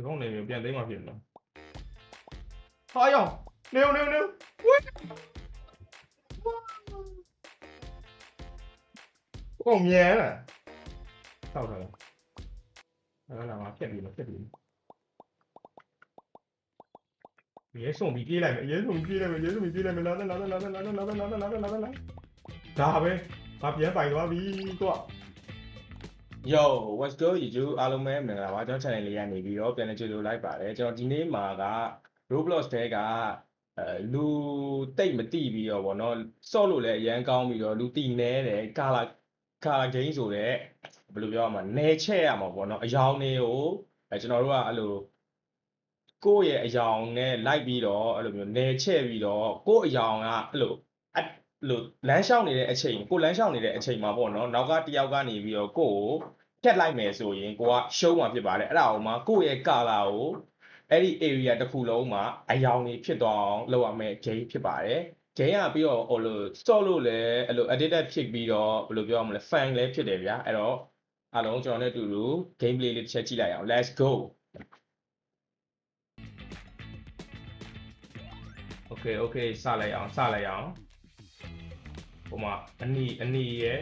ဒီကောင်နေမျိုးပြန်သိမ်းမှဖြစ်နော်ဟာယောနေနေနေဝေးကိုမြဲလားတောက်ထားလားအဲ့ဒါငါဖြက်ပြီးမဖြက်ပြီးရဲဆုံးပြီးပြေးလိုက်မယ်ရဲဆုံးပြီးပြေးလိုက်မယ်ရဲဆုံးပြီးပြေးလိုက်မယ်လာလာလာလာလာလာလာလာလာလာလာလာလာဒါပဲငါပြန်ပိုင်သွားပြီတော့ Yo what's good YouTube အားလုံးပဲမင်္ဂလာပါကျွန်တော် channel လေးကနေပြီးတော့ပြန်လည်ကြိုဆိုလိုက်ပါတယ်ကျွန်တော်ဒီနေ့မှာက Roblox တဲကအဲလူတိတ်မတိပြီးတော့ဗောနော်စော့လို့လည်းအရန်ကောင်းပြီးတော့လူတိနေတယ်ကာလာကာလာ game ဆိုတဲ့ဘယ်လိုပြောရမလဲနေချက်ရမှာဗောနော်အယောင်တွေကိုအဲကျွန်တော်တို့ကအဲ့လိုကိုယ့်ရဲ့အယောင်နဲ့လိုက်ပြီးတော့အဲ့လိုမျိုးနေချက်ပြီးတော့ကိုယ့်အယောင်ကအဲ့လိုအဲ့ လိုလမ်းလျှောက်နေတဲ့အချိန်ကိုယ်လမ်းလျှောက်နေတဲ့အချိန်မှာပေါ့နော်နောက်ကတစ်ယောက်ကနေပြီးတော့ကိုယ့်ကိုဖြတ်လိုက်မယ်ဆိုရင်ကိုကရှုံးမှာဖြစ်ပါတယ်အဲ့ဒါအောင်မှာကိုယ့်ရဲ့ကာလာကိုအဲ့ဒီ area တစ်ခုလုံးမှာအယောင်တွေဖြစ်သွားအောင်လုပ်ရမယ် game ဖြစ်ပါတယ် game ကပြီးတော့ဟိုလို store လို့လည်းအဲ့လို addicted ဖြစ်ပြီးတော့ဘယ်လိုပြောရမလဲ fan လည်းဖြစ်တယ်ဗျာအဲ့တော့အားလုံးကျွန်တော်နဲ့အတူတူ gameplay လေးတစ်ချက်ကြည့်လိုက်အောင် let's go okay okay စလိုက်အောင်စလိုက်အောင် ဟိုမှာအနီအနီရဲ့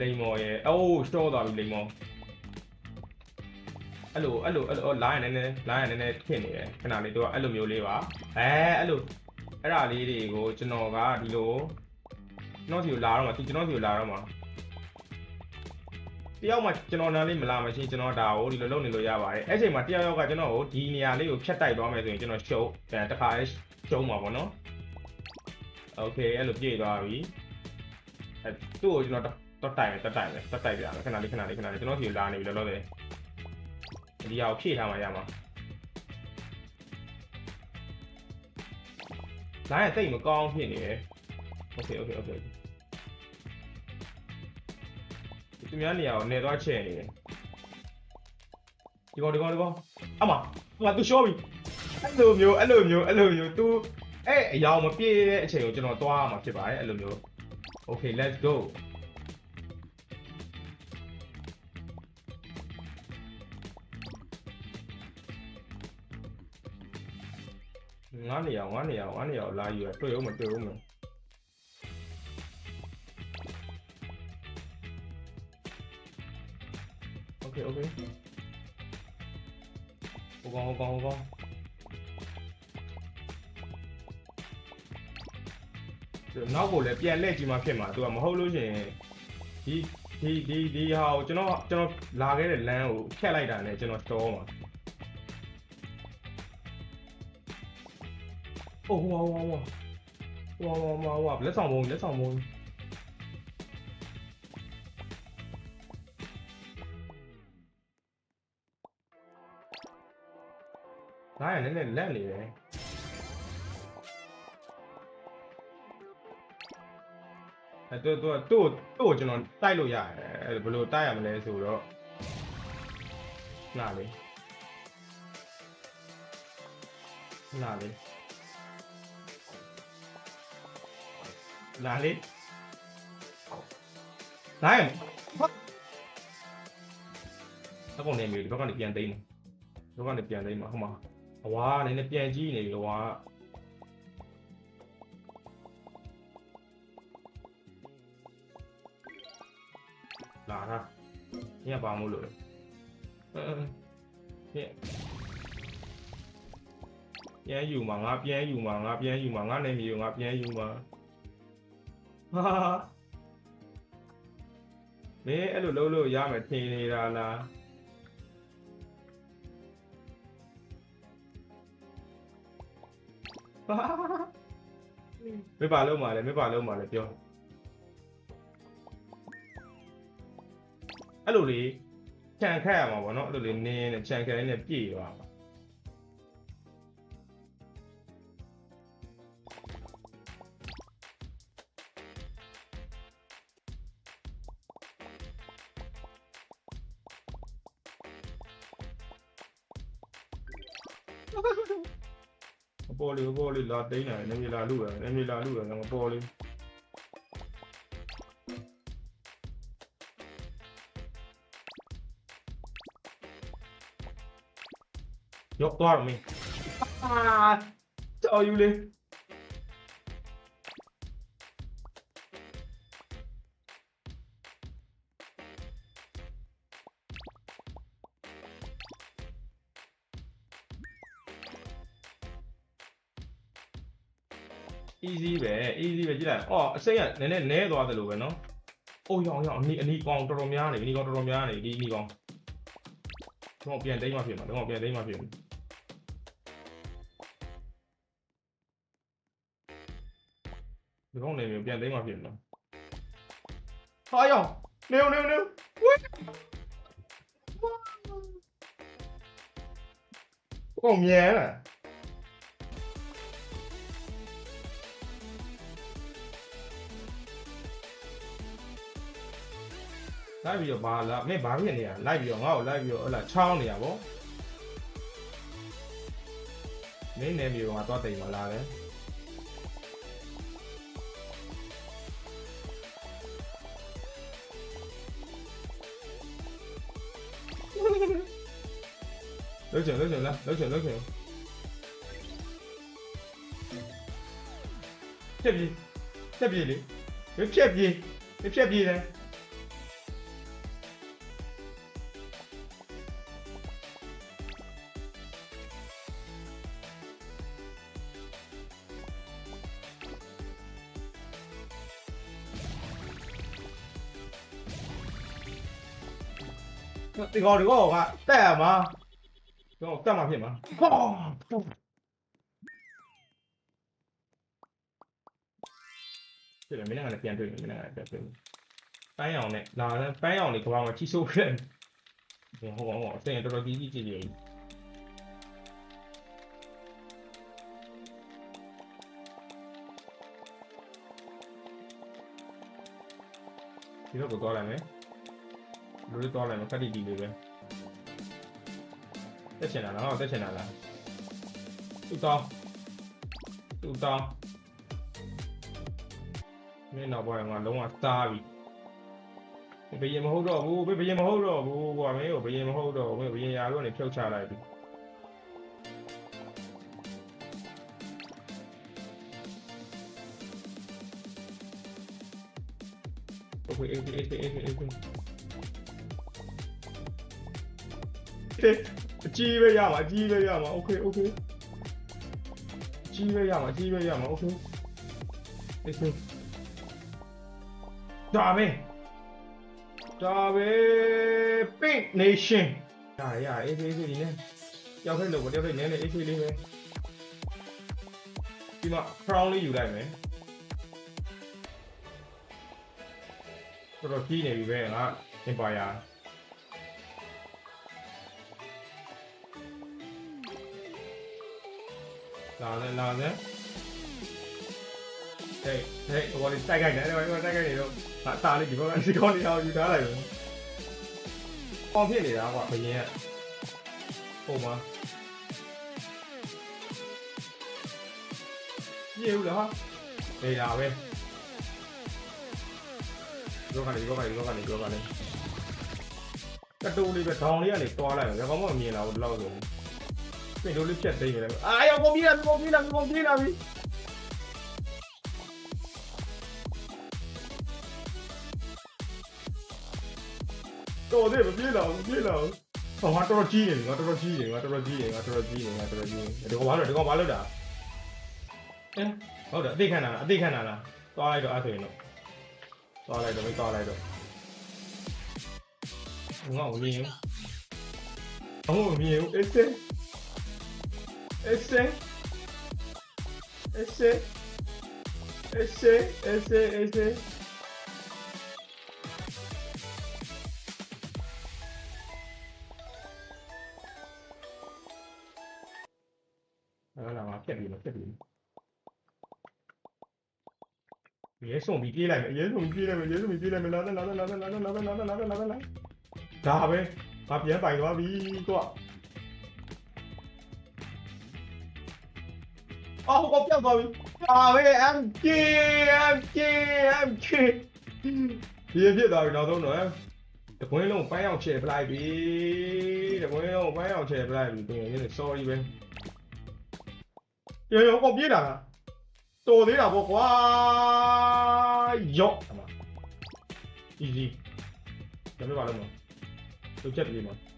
လိမ္မော်ရဲ့အိုးရှော့သွားပြီလိမ္မော်အဲ့လိုအဲ့လိုအဲ့လိုလိုင်းရနည်းနည်းလိုင်းရနည်းနည်းဖြစ်နေတယ်ခဏလေးတော့အဲ့လိုမျိုးလေးပါအဲအဲ့လိုအဲ့ဒါလေးတွေကိုကျွန်တော်ကဒီလိုကျွန်တော်စီကိုလာတော့မှာသူကျွန်တော်စီကိုလာတော့မှာတယောက်မှကျွန်တော်နားလေးမလာမချင်းကျွန်တော်ဒါကိုဒီလိုလုပ်နေလို့ရပါတယ်အဲ့ချိန်မှာတယောက်ယောက်ကကျွန်တော်ကိုဒီနေရာလေးကိုဖြတ်တိုက်သွားမယ်ဆိုရင်ကျွန်တော်ရှုံးအဲတခါလေးရှုံးမှာပေါ့နော် โอเคအဲ့လိုပြည့်သွားပြီအဲသူ့ကိုကျွန်တော် တော့တိုင်မယ်တက်တိုင်မယ်တက်တိုက်ပြရမယ်ခဏလေးခဏလေးခဏလေးကျွန်တော်စီလာနေပြီလောလောဆယ်ဒီဟာကိုဖြည့်ထားမှရမှာလိုင်းရတိတ်မကောင်းဖြစ်နေတယ်โอเคโอเคโอเคသူများနေရာကိုနေသွားချဲ့နေတယ်ဒီကောင်ဒီကောင်ဒီကောင်အမဟိုကသူရှော့ပြီအဲ့လိုမျိုးအဲ့လိုမျိုးအဲ့လိုမျိုး तू အဲ့အယောင်မပြည့်တဲ့အချိန်ကိုကျွန်တော်သွားရမှာဖြစ်ပါတယ်အဲ့လိုမျိုး okay let's go ငါးနေရာငါးနေရာငါးနေရာကိုလာယူရတွေ့အောင်မတွေ့အောင်မโอเคโอเคဟိုကောင်ဟိုကောင်ဟိုကောင် နောက်ကိုလည်းပြန်လှည့်ကြည့်မှဖြစ်မှာသူကမဟုတ်လို့ရှိရင်ဒီဒီဒီဒီဟာကိုကျွန်တော်ကျွန်တော်လာခဲ့တဲ့လမ်းကိုဖြတ်လိုက်တာနဲ့ကျွန်တော်တော်မှာအိုးဝါဝါဝါဝါဝါဝါဝါလက်ဆောင်ဘုံလက်ဆောင်ဘုံငါရလည်းလက်နေတယ် အဲတော့တော့တော့တော့ကျွန်တော်တိုက်လို့ရတယ်အဲဘယ်လိုတိုက်ရမလဲဆိုတော့နားလေးနားလေးလာလေလာရင်အကောင်နေမြေဒီဘက်ကနေပြန်သိမ်းမှာဒီဘက်ကနေပြန်သိမ်းမှာဟိုမှာအဝါနည်းနည်းပြန်ကြည့်နေပြီဟိုက လာတာညပါမို့လို့အဲအဲပြန်ယူမှာငါပြန်ယူမှာငါပြန်ယူမှာငါနေမြေကိုငါပြန်ယူမှာဟာမင်းအဲ့လိုလုပ်လို့ရမယ်ထင်နေတာလားဟာမေပါလုံးပါလေမေပါလုံးပါလေပြော အဲ့လိုလေခြံခတ်ရမှာပေါ့နော်အဲ့လိုလေနင်းနဲ့ခြံခတ်ရင်းနဲ့ပြည့်သွားမှာအပေါ်လေးအပေါ်လေးလာတိန်းတယ်နေမြေလာလူတယ်နေမြေလာလူတယ်ငါအပေါ်လေး ရောက်သွားတော့မင်းအာကြောက်ယူလေ။ easy ပဲ easy ပဲကြည့်လိုက်။အော်အစိမ့်ကနည်းနည်းနဲသွားတယ်လို့ပဲနော်။အိုးရောင်ရောင်အနီအနီကောင်တော်တော်များနေအနီကောင်တော်တော်များနေဒီအနီကောင်။တော့ပြန်တိတ်မှဖြစ်မှာတော့ပြန်တိတ်မှဖြစ်မှာ။ ဒီကောင်နေပြန်တိတ်မှဖြစ်မှာ။ဟာရောင်နေနေနေဝေး။ကောင်မြန်လား။လိုက်ပြီးတော့ဘာလာမင်းဘာဖြစ်နေရလိုက်ပြီးတော့ငါ့ကိုလိုက်ပြီးတော့ဟလာချောင်းနေရဗောမင်းနေမျိုးကသွားတိမ်မလာတယ်လော Đợi chờ, đợi chờ, 逼的，别骗逼，别骗逼的这个这个好看 chờ. ကောင်ဒီကောင်ကတက်ရမှာဒီကောင်တက်မှာဖြစ်မှာဟောဖြစ်တယ်မင်းကလည်းပြန်တွေ့တယ်မင်းကလည်းပြန်တွေ့တယ်ပန်းရောင်နဲ့လာတယ်ပန်းရောင်လေးကဘာမှချိဆိုးခဲ့တယ်ဟောဟောဟောအစင်တော်တော်ကြီးကြီးကြီးကြီးဒီတော့ကိုသွားလိုက်မယ်လူတွေတော့လည်းမခက်တီတီလေးပဲ တက်ချင်တာလားတက်ချင်တာလားသူ့တောင်းသူ့တောင်းမင်းတော့ဘောရမှာလုံးဝသားပြီဘယ်ရင်မဟုတ်တော့ဘူးဘယ်ရင်မဟုတ်တော့ဘူးကွာမင်းကိုဘယ်ရင်မဟုတ်တော့ဘူးဘယ်ရင်ရာလို့နေဖြုတ်ချလိုက်ပြီโอเคเอเอเอเอเอ အကြီးပဲရမှာအကြီးပဲရမှာ okay okay အကြီးပဲရမှာအကြီးပဲရမှာ okay okay ဒါပဲဒါပဲ pink nation ရရအေးအေးဒီနဲ့ရောက်ခဲ့လို့တယောက်တည်းနည်းနည်းအေးအေးလေးပဲဒီမှာ crown လေးယူလိုက်မယ်တော်တော်ကြီးနေပြီပဲငါ empire လာလဲလာလဲဟေးဟေးဟိုလေးတိုက်ခိုက်နေတယ်ဟိုတိုက်ခိုက်နေတော့ဟာတာလေးဒီဘက်ကဒီကောင်းနေအောင်ယူထားလိုက်ပဲပေါ်ဖြစ်နေတာကွာဘယင်းကပုံမှာပြေဦးလားဟာနေလာပဲဒီဘက်ကနေဒီဘက်ကနေဒီဘက်ကနေဒီဘက်ကနေကတူလေးပဲဒေါင်လေးကနေတွားလိုက်တယ်ဘယ်ကောင်မှမမြင်လာဘူးဒီလောက်ဆို Quindi non riesci a tenere. Ah, io combina, mi combina, mi combina, mi... Đồ thế mà biết nào, biết nào. Ở hóa trò chi này, hóa trò chi này, hóa trò chi này, hóa trò chi này, hóa trò chi này. Đừng có bán rồi, đừng có bán rồi đã. Ê, không được, đi khai nào, đi khai nào là. To này được, ai thuyền rồi. To này được, mới to này được. Ngọc nhiều. Ngọc thế. Sc. Sc. Sc. Sc. Sc. 来了来了，骗你了骗你了。别送比基赖，别送比基赖，别送比基赖，来来来来来来来来来来来。打呗，把别人发给我，比比比比比比比比。 အော်ဟိုကောင်ပြောက်သွားပြီအာဝေး MK MK MK ဒီဖြစ်သွားပြီနောက်ဆုံးတော့ဒတကွင်းလုံးပန်းရောက်ချဲပလိုက်ပြီတကွင်းလုံးပန်းရောက်ချဲပလိုက်ပြီပြင်ရင်း sorry ပဲရောရောကောပြေးတာလားတော်သေးတာပေါ့ကွာရော့အမ easy ဒါမျိုးပါလို့မသူချက်ပြေးမှာရော့ဟမ်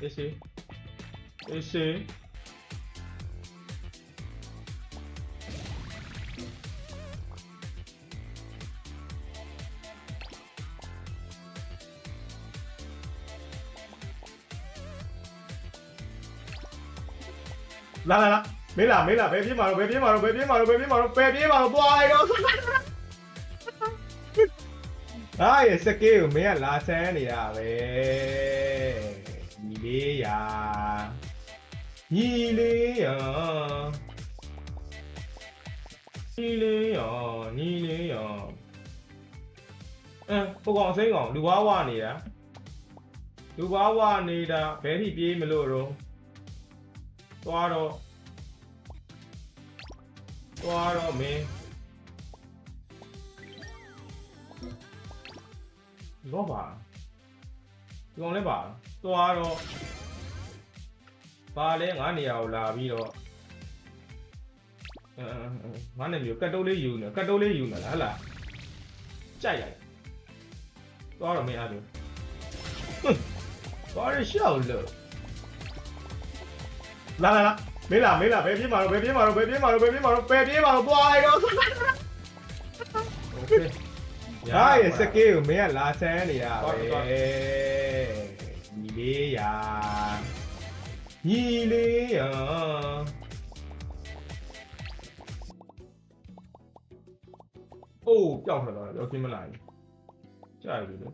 အေးစီအေးစီလာလာလာမေးလာမေးလာဘယ်ပြေးမှာတော့ဘယ်ပြေးမှာတော့ဘယ်ပြေးမှာတော့ဘယ်ပြေးမှာတော့ဘယ်ပြေး မှာတော့သွားလိုက်တော့ဟာရစကေးကိုမင်းကလာဆန်းနေတာပဲညီလေးရာညီလေးရာညီလေးရာညီလေးရာအဲပုံကောင်စိမ့်ကောင်လူဝါးဝနေတာလူဝါးဝနေတာဘယ်ထိပြေးမလို့တော့သွားတော့သွားတော့မင်း လောပါဒီကောင်လည်းပါသွားတော့ပါလဲငါနေရာကိုလာပြီးတော့အဲငါနေမျိုးကတ်တိုးလေးယူနေကတ်တိုးလေးယူနေလားဟလားကြိုက်လိုက်သွားတော့မင်းအားလို့သွားရရှောက်လို့လာလာလာမေးလာမေးလာဘယ်ပြေးမှာတော့ဘယ်ပြေးမှာတော့ဘယ်ပြေးမှာတော့ဘယ်ပြေးမှာတော့ဘယ်ပြေးမှာတော့ပွားလိုက်တော့ Dai, ese aquí, mira la serie. Nilia. Nilia. Ô, 叫出来了，要给你们来。下一个的。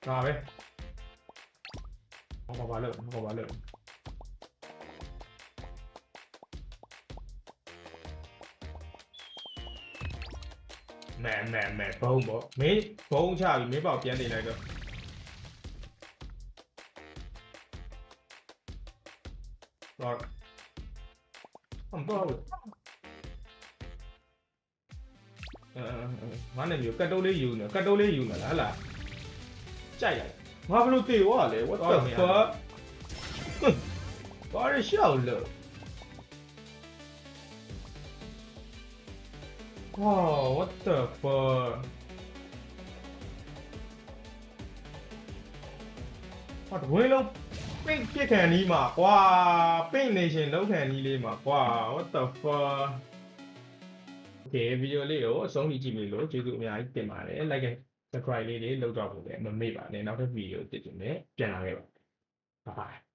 干啥呗？好好玩乐，好好玩乐。 ပြင်မလာဘူးကြာပြီလို့ဒါပဲဟောပါလို့ဟောပါလို့မဲမဲမဲဘုံပေါ့မင်းဘုံချပြီမင်းပေါ့ပြန်နေလိုက်တော့တော့အမ်ပေါ့အဲမနဲ့မျိုးကတ်တိုးလေးယူနေကတ်တိုးလေးယူနေလားဟလားကြိုက်လိုက်ငါဘလို့တေဝါလဲ what the fuck ဘာရရှောက်လို့ 哇 what the fuck ဟာတဝင်းလုံးပိတ်ပြစ်ခံနီးမှာကွာပိတ်နေရှင်လုံးခံနီးလေးမှာကွာ what the fuck โอเคဗီဒီယိုလေးကိုအဆုံးထိကြည့်ပြီလို့ကျေးဇူးအများကြီးတင်ပါတယ် like and subscribe လေးတွေလုပ်တော့ဖို့လည်းမမေ့ပါနဲ့နောက်ထပ်ဗီဒီယိုတစ်ကြည့်မယ်ပြန်လာခဲ့ပါ bye bye